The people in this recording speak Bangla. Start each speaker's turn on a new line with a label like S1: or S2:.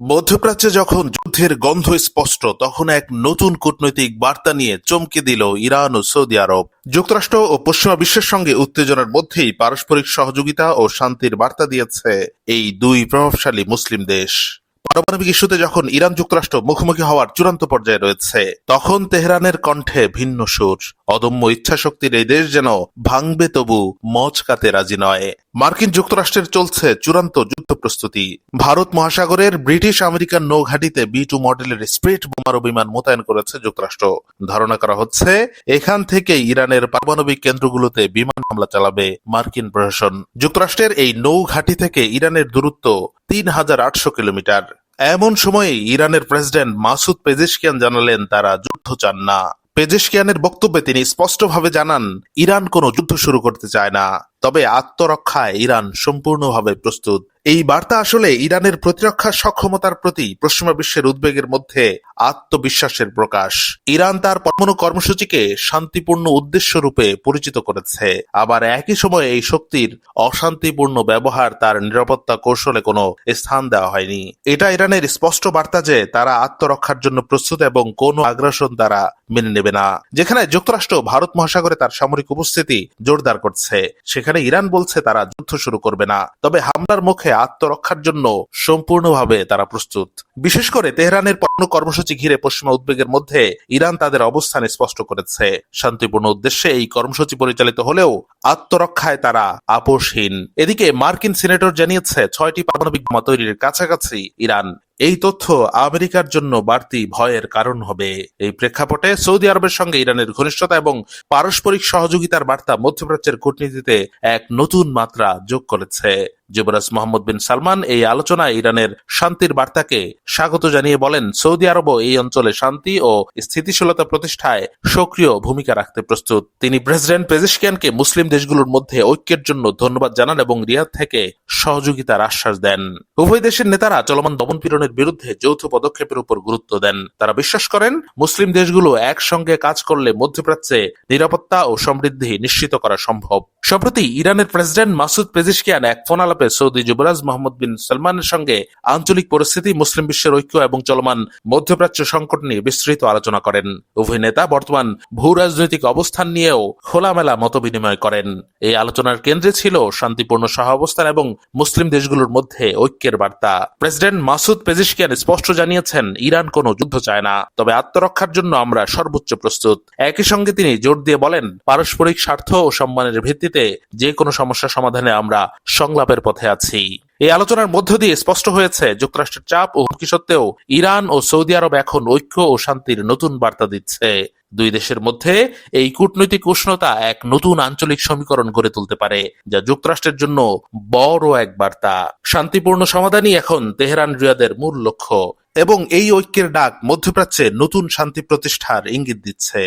S1: মধ্যপ্রাচ্যে যখন যুদ্ধের গন্ধ স্পষ্ট, তখন এক নতুন কূটনৈতিক বার্তা নিয়ে চমকে দিল ইরান ও সৌদি আরব। যুক্তরাষ্ট্র ও পশ্চিমা বিশ্বের সঙ্গে উত্তেজনার মধ্যেই পারস্পরিক সহযোগিতা ও শান্তির বার্তা দিয়েছে এই দুই প্রভাবশালী মুসলিম দেশ। পারমাণবিক ইস্যুতে যখন ইরান যুক্তরাষ্ট্র মুখোমুখি হওয়ার চূড়ান্ত পর্যায়ে রয়েছে, তখন তেহরানের কণ্ঠে ভিন্ন সুর। অদম্য ইচ্ছাশক্তির এই দেশ যেন ভাঙবে তবু মচকাতে রাজি নয়। মার্কিন যুক্তরাষ্ট্রের চলছে চূড়ান্ত যুদ্ধ প্রস্তুতি। ভারত মহাসাগরের ব্রিটিশ আমেরিকান নৌঘাটিতে বি টু মডেলের স্প্রিট বোমারু বিমান মোতায়েন করেছে যুক্তরাষ্ট্র। ধারণা করা হচ্ছে, এখান থেকে ইরানের পারমাণবিক কেন্দ্রগুলোতে বিমান হামলা চালাবে মার্কিন প্রশাসন। যুক্তরাষ্ট্রের এই নৌঘাটি থেকে ইরানের দূরত্ব তিন হাজার আটশো কিলোমিটার। এমন সময়ে ইরানের প্রেসিডেন্ট মাসুদ পেজেশকিয়ান জানালেন তারা যুদ্ধ চান না। পেজেশকিয়ানের বক্তব্যে তিনি স্পষ্টভাবে জানান, ইরান কোনো যুদ্ধ শুরু করতে চায় না। তবে আত্মরক্ষায় ইরান সম্পূর্ণভাবে প্রস্তুত। এই বার্তা আসলে ইরানের প্রতিরক্ষা সক্ষমতার প্রতি পশ্চিমা বিশ্বের উদ্বেগের মধ্যে আত্মবিশ্বাসের প্রকাশ। ইরান তার পরমাণু কর্মসূচিকে শান্তিপূর্ণ উদ্দেশ্য রূপে পরিচিত করেছে। আবার একই সময়ে এই শক্তির অশান্তিপূর্ণ ব্যবহার তার নিরাপত্তা কৌশলে কোনো স্থান দেওয়া হয়নি। এটা ইরানের স্পষ্ট বার্তা যে তারা আত্মরক্ষার জন্য প্রস্তুত এবং কোনো আগ্রাসন তারা মেনে নেবে না। যেখানে যুক্তরাষ্ট্র ভারত মহাসাগরে তার সামরিক উপস্থিতি জোরদার করছে। সেখানে ইরান বলছে তারা যুদ্ধ শুরু করবে না। তবে হামলার মুখে আত্মরক্ষার জন্য সম্পূর্ণভাবে তারা প্রস্তুত। বিশেষ করে তেহরানের পরমাণু কর্মসূচি ঘিরে পশ্চিমা উদ্বেগের মধ্যে ইরান তাদের অবস্থান স্পষ্ট করেছে। শান্তিপূর্ণ উদ্দেশ্যে এই কর্মসূচি পরিচালিত হলেও আত্মরক্ষায় তারা আপোষহীন। এদিকে মার্কিন সিনেটর জানিয়েছে, ছয়টি পারমাণবিক বোমা তৈরির কাছাকাছি ইরান এই তথ্য আমেরিকার জন্য বাড়তি ভয়ের কারণ হবে। এই প্রেক্ষাপটে সৌদি আরবের সঙ্গে ইরানের ঘনিষ্ঠতা এবং পারস্পরিক সহযোগিতার বার্তা মধ্যপ্রাচ্যের কূটনীতিতে এক নতুন মাত্রা যোগ করেছে। যুবরাজ মোহাম্মদ বিন সালমান এই আলোচনায় ইরানের শান্তির বার্তাকে স্বাগত জানিয়ে বলেন, সৌদি আরবও এই অঞ্চলে শান্তি ও স্থিতিশীলতা প্রতিষ্ঠায় সক্রিয় ভূমিকা রাখতে প্রস্তুত। তিনি প্রেসিডেন্ট পেজিশকিয়ানকে মুসলিম দেশগুলোর মধ্যে ঐক্যের জন্য ধন্যবাদ জানান এবং রিয়াদ থেকে সহযোগিতার আশ্বাস দেন। উভয় দেশের নেতারা চলমান দমনপীড়নের বিরুদ্ধে যৌথ পদক্ষেপের উপর গুরুত্ব দেন। তারা বিশ্বাস করেন, মুসলিম দেশগুলো একসঙ্গে কাজ করলে মধ্যপ্রাচ্যে নিরাপত্তা ও সমৃদ্ধি নিশ্চিত করা সম্ভব। সম্প্রতি ইরানের প্রেসিডেন্ট মাসুদ পেজিশকিয়ান এক ফোন আলাপে সৌদি যুবরাজ মোহাম্মদ বিন সালমানের সঙ্গে আঞ্চলিক পরিস্থিতি, মুসলিম বিশ্বের ঐক্য এবং চলমান মধ্যপ্রাচ্য সংকট নিয়ে বিস্তৃত আলোচনা করেন। উভয় নেতা বর্তমান ভূ রাজনৈতিক অবস্থান নিয়েও খোলামেলা মত বিনিময় করেন। এই আলোচনার কেন্দ্রে ছিল শান্তিপূর্ণ সহাবস্থান এবং মুসলিম দেশগুলোর মধ্যে ঐক্যের বার্তা। প্রেসিডেন্ট মাসুদ পেজিশকিয়ান স্পষ্ট জানিয়েছেন, ইরান কোনো যুদ্ধ চায় না। তবে আত্মরক্ষার জন্য আমরা সর্বোচ্চ প্রস্তুত। একই সঙ্গে তিনি জোর দিয়ে বলেন, পারস্পরিক স্বার্থ ও সম্মানের ভিত্তিতে যে কোনো সমস্যা সমাধানে আমরা সংলাপের পথে আছি। এই আলোচনার মধ্য দিয়ে স্পষ্ট হয়েছে যুক্তরাষ্ট্রের চাপ ও হুমকি সত্ত্বেও ইরান ও সৌদি আরব এখন ঐক্য ও শান্তির নতুন বার্তা দিচ্ছে। দুই দেশের মধ্যে এই কূটনৈতিক উষ্ণতা এক নতুন আঞ্চলিক সমীকরণ গড়ে তুলতে পারে, যা যুক্তরাষ্ট্রের জন্য বড় এক বার্তা। শান্তিপূর্ণ সমাধানই এখন তেহরান রিয়াদের মূল লক্ষ্য এবং এই ঐক্যের ডাক মধ্যপ্রাচ্যে নতুন শান্তি প্রতিষ্ঠার ইঙ্গিত দিচ্ছে।